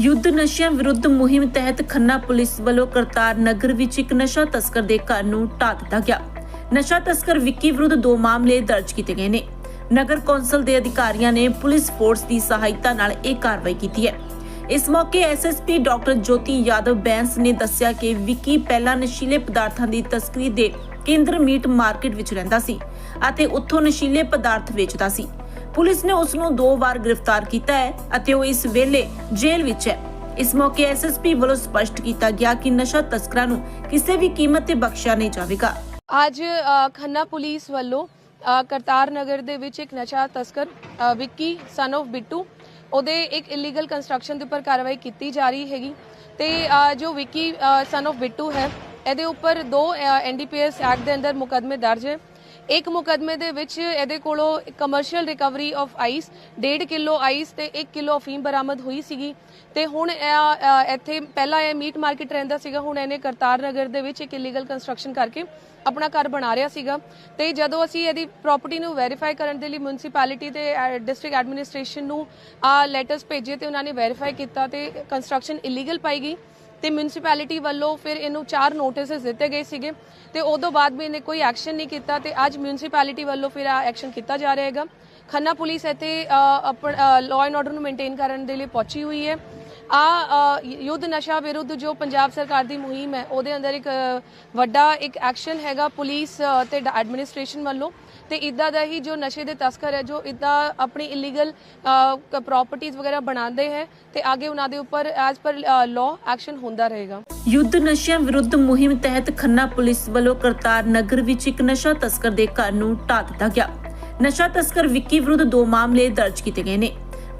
ਯੁੱਧ ਨਸ਼ਿਆਂ ਵਿਰੁੱਧ ਮੁਹਿੰਮ ਤਹਿਤ ਖੰਨਾ ਪੁਲਿਸ ਵੱਲੋਂ ਕਰਤਾਰ ਨਗਰ ਵਿੱਚ ਇੱਕ ਨਸ਼ਾ ਤਸਕਰ ਦੇ ਘਰ ਨੂੰ ਢਾਹ ਦਿੱਤਾ ਗਿਆ। ਨਸ਼ਾ ਤਸਕਰ ਵਿੱਕੀ ਵਿਰੁੱਧ ਦੋ ਮਾਮਲੇ ਦਰਜ ਕੀਤੇ ਗਏ ਨੇ। ਨਗਰ ਕੌਂਸਲ ਦੇ ਅਧਿਕਾਰੀਆਂ ਨੇ ਪੁਲਿਸ ਫੋਰਸ ਦੀ ਸਹਾਇਤਾ ਨਾਲ ਇਹ ਕਾਰਵਾਈ ਕੀਤੀ ਹੈ। ਇਸ ਮੌਕੇ ਐਸਐਸਪੀ ਡਾਕਟਰ ਜੋਤੀ ਯਾਦਵ ਬੈਂਸ ਨੇ ਦੱਸਿਆ ਕਿ ਵਿੱਕੀ ਪਹਿਲਾਂ ਨਸ਼ੀਲੇ ਪਦਾਰਥਾਂ ਦੀ ਤਸਕਰੀ ਦੇ ਕੇਂਦਰ ਮੀਟ ਮਾਰਕੀਟ ਵਿੱਚ ਰਹਿੰਦਾ ਸੀ ਅਤੇ ਉੱਥੋਂ ਨਸ਼ੀਲੇ ਪਦਾਰਥ ਵੇਚਦਾ ਸੀ। ਪੁਲਿਸ ਨੇ ਉਸ ਨੂੰ ਦੋ ਵਾਰ ਗ੍ਰਿਫਤਾਰ ਕੀਤਾ ਹੈ ਅਤੇ ਉਹ ਇਸ ਵੇਲੇ ਜੇਲ੍ਹ ਵਿੱਚ ਹੈ। ਇਸ ਮੌਕੇ ਐਸਐਸਪੀ ਵੱਲੋਂ ਸਪਸ਼ਟ ਕੀਤਾ ਗਿਆ ਕਿ ਨਸ਼ਾ ਤਸਕਰਾਂ ਨੂੰ ਕਿਸੇ ਵੀ ਕੀਮਤ ਤੇ ਬਖਸ਼ਿਆ ਨਹੀਂ ਜਾਵੇਗਾ। ਅੱਜ ਖੰਨਾ ਪੁਲਿਸ ਵੱਲੋਂ ਕਰਤਾਰ ਨਗਰ ਦੇ ਵਿੱਚ ਇੱਕ ਨਸ਼ਾ ਤਸਕਰ ਅ, ਵਿੱਕੀ ਸਨ of ਬਿੱਟੂ ਉਹਦੇ ਇੱਕ ਇਲੀਗਲ ਕੰਸਟਰਕਸ਼ਨ ਦੇ ਉੱਪਰ ਕਾਰਵਾਈ ਕੀਤੀ ਜਾ ਰਹੀ ਹੈਗੀ ਤੇ ਜੋ ਵਿੱਕੀ ਸਨ of ਬਿੱਟੂ ਹੈ ਇਹਦੇ ਉੱਪਰ ਦੋ ਐਨਡੀਪੀਐਸ ਐਕਟ ਦੇ ਅੰਦਰ ਮੁਕਦਮੇ ਦਰਜ ਹੈ। ਇੱਕ ਮੁਕਦਮੇ ਦੇ ਵਿੱਚ ਇਹਦੇ ਕੋਲੋਂ commercial recovery of ice 1.5 kilo ice ਤੇ 1 ਕਿਲੋ ਅਫੀਮ ਬਰਾਮਦ ਹੋਈ ਸੀਗੀ। ਤੇ ਹੁਣ ਇੱਥੇ ਪਹਿਲਾਂ ਇਹ ਮੀਟ ਮਾਰਕੀਟ ਰਹਿੰਦਾ ਸੀਗਾ, ਹੁਣ ਇਹਨੇ ਕਰਤਾਰ ਨਗਰ ਦੇ ਵਿੱਚ ਇੱਕ ਇਲੀਗਲ ਕੰਸਟਰਕਸ਼ਨ ਕਰਕੇ ਆਪਣਾ ਘਰ ਬਣਾ ਰਿਹਾ ਸੀਗਾ। ਤੇ ਜਦੋਂ ਅਸੀਂ ਇਹਦੀ ਪ੍ਰਾਪਰਟੀ ਨੂੰ ਵੈਰੀਫਾਈ ਕਰਨ ਦੇ ਲਈ ਮਿਊਨਿਸਪੈਲਿਟੀ ਤੇ ਡਿਸਟ੍ਰਿਕਟ ਐਡਮਿਨਿਸਟ੍ਰੇਸ਼ਨ ਨੂੰ ਆ ਲੈਟਰਸ ਭੇਜੇ ਤੇ ਉਹਨਾਂ ਨੇ ਵੈਰੀਫਾਈ ਕੀਤਾ ਤੇ ਕੰਸਟਰਕਸ਼ਨ ਇਲੀਗਲ ਪਾਈ ਗਈ। ਤੇ ਮਿਊਨਿਸਪੈਲਿਟੀ ਵੱਲੋਂ ਫਿਰ ਇਹਨੂੰ ਚਾਰ ਨੋਟਿਸਸ ਦਿੱਤੇ ਗਏ ਸੀਗੇ ਤੇ ਉਦੋਂ ਬਾਅਦ ਵੀ ਇਹਨੇ ਕੋਈ ਐਕਸ਼ਨ ਨਹੀਂ ਕੀਤਾ ਤੇ ਅੱਜ ਮਿਊਨਿਸਪੈਲਿਟੀ ਵੱਲੋਂ ਫਿਰ ਆ ਐਕਸ਼ਨ ਕੀਤਾ ਜਾ ਰਿਹਾ ਹੈਗਾ। ਖੰਨਾ ਪੁਲਿਸ ਇੱਥੇ ਆਪਣਾ ਲਾਅ ਐਂਡ ਆਰਡਰ ਨੂੰ ਮੇਨਟੇਨ ਕਰਨ ਦੇ ਲਈ ਪਹੁੰਚੀ ਹੋਈ ਹੈ। ਆ ਯੁੱਧ ਨਸ਼ਾ ਵਿਰੁੱਧ ਜੋ ਪੰਜਾਬ ਸਰਕਾਰ ਦੀ ਮੁਹਿੰਮ ਹੈ ਉਹਦੇ ਅੰਦਰ ਇੱਕ ਵੱਡਾ ਇੱਕ ਐਕਸ਼ਨ ਹੈਗਾ ਪੁਲਿਸ ਅ, ਤੇ ਐਡਮਿਨਿਸਟ੍ਰੇਸ਼ਨ ਵੱਲੋਂ। ਤੇ ਇਦਾਂ ਦਾ ਹੀ ਜੋ ਨਸ਼ੇ ਦੇ ਤਸਕਰ ਹੈ, ਜੋ ਇਦਾਂ ਆਪਣੀ ਇਲੀਗਲ ਪ੍ਰਾਪਰਟੀਆਂ ਵਗੈਰਾ ਬਣਾਉਂਦੇ ਹੈ, ਤੇ ਅੱਗੇ ਉਹਨਾਂ ਦੇ ਉੱਪਰ ਐਜ਼ ਪਰ ਲਾਅ ਐਕਸ਼ਨ ਹੁੰਦਾ ਰਹੇਗਾ। ਯੁੱਧ ਨਸ਼ਿਆਂ ਵਿਰੁੱਧ ਮੁਹਿੰਮ ਤਹਿਤ ਖੰਨਾ ਪੁਲਿਸ ਵੱਲੋਂ ਕਰਤਾਰ ਨਗਰ ਵਿੱਚ ਇੱਕ ਨਸ਼ਾ ਤਸਕਰ ਦੇ ਘਰ ਨੂੰ ਢਾਹ ਦਿੱਤਾ ਗਿਆ। ਨਸ਼ਾ ਤਸਕਰ ਵਿੱਕੀ ਵਿਰੁੱਧ ਦੋ ਮਾਮਲੇ ਦਰਜ ਕੀਤੇ ਗਏ ਨੇ।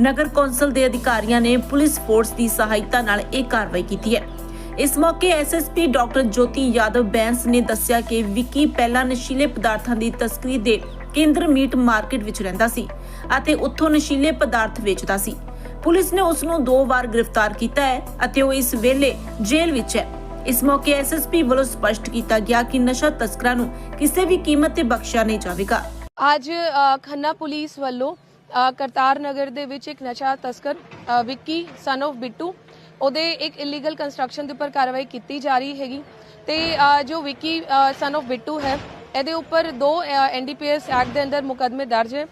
ਨਗਰ ਕੌਂਸਲ ਦੇ ਅਧਿਕਾਰੀਆਂ ਨੇ ਪੁਲਿਸ ਫੋਰਸ ਦੀ ਸਹਾਇਤਾ ਨਾਲ ਇਹ ਕਾਰਵਾਈ ਕੀਤੀ ਹੈ। ਇਸ ਮੌਕੇ ਐਸਐਸਪੀ ਡਾਕਟਰ ਜੋਤੀ ਯਾਦਵ ਬੈਂਸ ਨੇ ਦੱਸਿਆ ਕਿ ਵਿੱਕੀ ਪਹਿਲਾਂ ਨਸ਼ੀਲੇ ਪਦਾਰਥਾਂ ਦੀ ਤਸਕਰੀ ਦੇ ਕੇਂਦਰ ਮੀਟ ਮਾਰਕੀਟ ਵਿੱਚ ਰਹਿੰਦਾ ਸੀ ਅਤੇ ਉੱਥੋਂ ਨਸ਼ੀਲੇ ਪਦਾਰਥ ਵੇਚਦਾ ਸੀ। ਪੁਲਿਸ ਨੇ ਉਸ ਨੂੰ ਦੋ ਵਾਰ ਗ੍ਰਿਫਤਾਰ ਕੀਤਾ ਹੈ ਅਤੇ ਉਹ ਇਸ ਵੇਲੇ ਜੇਲ੍ਹ ਵਿੱਚ ਹੈ। ਇਸ ਮੌਕੇ ਐਸਐਸਪੀ ਵੱਲੋਂ ਸਪਸ਼ਟ ਕੀਤਾ ਗਿਆ ਕਿ ਨਸ਼ਾ ਤਸਕਰਾਂ ਨੂੰ ਕਿਸੇ ਵੀ ਕੀਮਤ ਤੇ ਬਖਸ਼ਿਆ ਨਹੀਂ ਜਾਵੇਗਾ। ਅੱਜ ਖੰਨਾ ਪੁਲਿਸ ਵੱਲੋਂ ਕਰਤਾਰ ਨਗਰ ਦੇ ਵਿੱਚ ਇੱਕ ਨਸ਼ਾ ਤਸਕਰ ਅ, ਵਿੱਕੀ ਸਨ of ਬਿੱਟੂ ਉਹਦੇ ਇੱਕ ਇਲੀਗਲ ਕੰਸਟਰਕਸ਼ਨ ਦੇ ਉੱਪਰ ਕਾਰਵਾਈ ਕੀਤੀ ਜਾ ਰਹੀ ਹੈਗੀ। ਤੇ ਜੋ ਵਿੱਕੀ ਸਨ of ਬਿੱਟੂ ਹੈ, ਇਹਦੇ ਉੱਪਰ ਦੋ ਐਨਡੀਪੀਐਸ ਐਕਟ ਦੇ ਅੰਦਰ ਮੁਕਦਮੇ ਦਰਜ ਹੈ।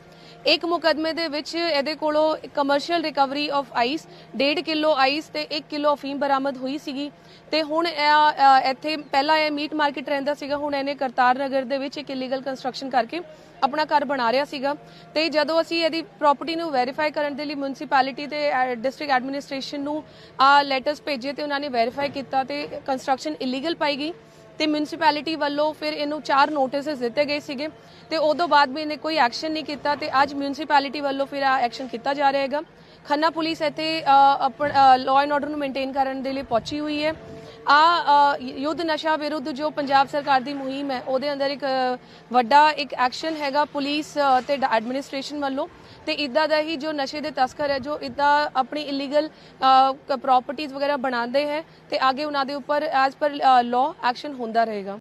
ਇੱਕ ਮੁਕਦਮੇ ਦੇ ਵਿੱਚ ਇਹਦੇ ਕੋਲੋਂ commercial recovery of ice 1.5 kilo ice ਤੇ 1 ਕਿਲੋ ਅਫੀਮ ਬਰਾਮਦ ਹੋਈ ਸੀਗੀ। ਤੇ ਹੁਣ ਇਹ, ਇੱਥੇ ਪਹਿਲਾਂ ਇਹ ਮੀਟ ਮਾਰਕੀਟ ਰਹਿੰਦਾ ਸੀਗਾ ਹੁਣ ਇਹਨੇ ਕਰਤਾਰ ਨਗਰ ਦੇ ਵਿੱਚ ਇੱਕ ਇਲੀਗਲ ਕੰਸਟਰਕਸ਼ਨ ਕਰਕੇ ਆਪਣਾ ਘਰ ਬਣਾ ਰਿਹਾ ਸੀਗਾ। ਤੇ ਜਦੋਂ ਅਸੀਂ ਇਹਦੀ ਪ੍ਰਾਪਰਟੀ ਨੂੰ ਵੈਰੀਫਾਈ ਕਰਨ ਦੇ ਲਈ ਮਿਊਨਿਸਪੈਲਿਟੀ ਤੇ ਡਿਸਟ੍ਰਿਕਟ ਐਡਮਿਨਿਸਟ੍ਰੇਸ਼ਨ ਨੂੰ ਆ ਲੈਟਰਸ ਭੇਜੇ ਤੇ ਉਹਨਾਂ ਨੇ ਵੈਰੀਫਾਈ ਕੀਤਾ ਤੇ ਕੰਸਟਰਕਸ਼ਨ ਇਲੀਗਲ ਪਾਈ ਗਈ। ਤੇ ਮਿਊਨਿਸਪੈਲਿਟੀ ਵੱਲੋਂ ਫਿਰ ਇਹਨੂੰ ਚਾਰ ਨੋਟਿਸਸ ਦਿੱਤੇ ਗਏ ਸੀਗੇ ਤੇ ਉਦੋਂ ਬਾਅਦ ਵੀ ਇਹਨੇ ਕੋਈ ਐਕਸ਼ਨ ਨਹੀਂ ਕੀਤਾ ਤੇ ਅੱਜ ਮਿਊਨਿਸਪੈਲਿਟੀ ਵੱਲੋਂ ਫਿਰ ਆ ਐਕਸ਼ਨ ਕੀਤਾ ਜਾ ਰਿਹਾ ਹੈਗਾ। ਖੰਨਾ ਪੁਲਿਸ ਇੱਥੇ ਆਪਣਾ ਲਾਅ ਐਂਡ ਆਰਡਰ ਨੂੰ ਮੇਨਟੇਨ ਕਰਨ ਦੇ ਲਈ ਪਹੁੰਚੀ ਹੋਈ ਹੈ। ਆ ਯੁੱਧ ਨਸ਼ਾ ਵਿਰੁੱਧ ਜੋ ਪੰਜਾਬ ਸਰਕਾਰ ਦੀ ਮੁਹਿੰਮ ਹੈ ਉਹਦੇ ਅੰਦਰ ਇੱਕ ਵੱਡਾ ਇੱਕ ਐਕਸ਼ਨ ਹੈਗਾ ਪੁਲਿਸ ਅ, ਤੇ ਐਡਮਿਨਿਸਟ੍ਰੇਸ਼ਨ ਵੱਲੋਂ। ਤੇ ਇਦਾਂ ਦਾ ਹੀ ਜੋ ਨਸ਼ੇ ਦੇ ਤਸਕਰ ਹੈ ਜੋ ਇਦਾਂ ਆਪਣੀ ਇਲੀਗਲ ਪ੍ਰਾਪਰਟੀਆਂ ਵਗੈਰਾ ਬਣਾਉਂਦੇ ਹੈ ਤੇ ਅੱਗੇ ਉਹਨਾਂ ਦੇ ਉੱਪਰ ਐਜ਼ ਪਰ ਲਾਅ ਐਕਸ਼ਨ ਹੁੰਦਾ ਰਹੇਗਾ।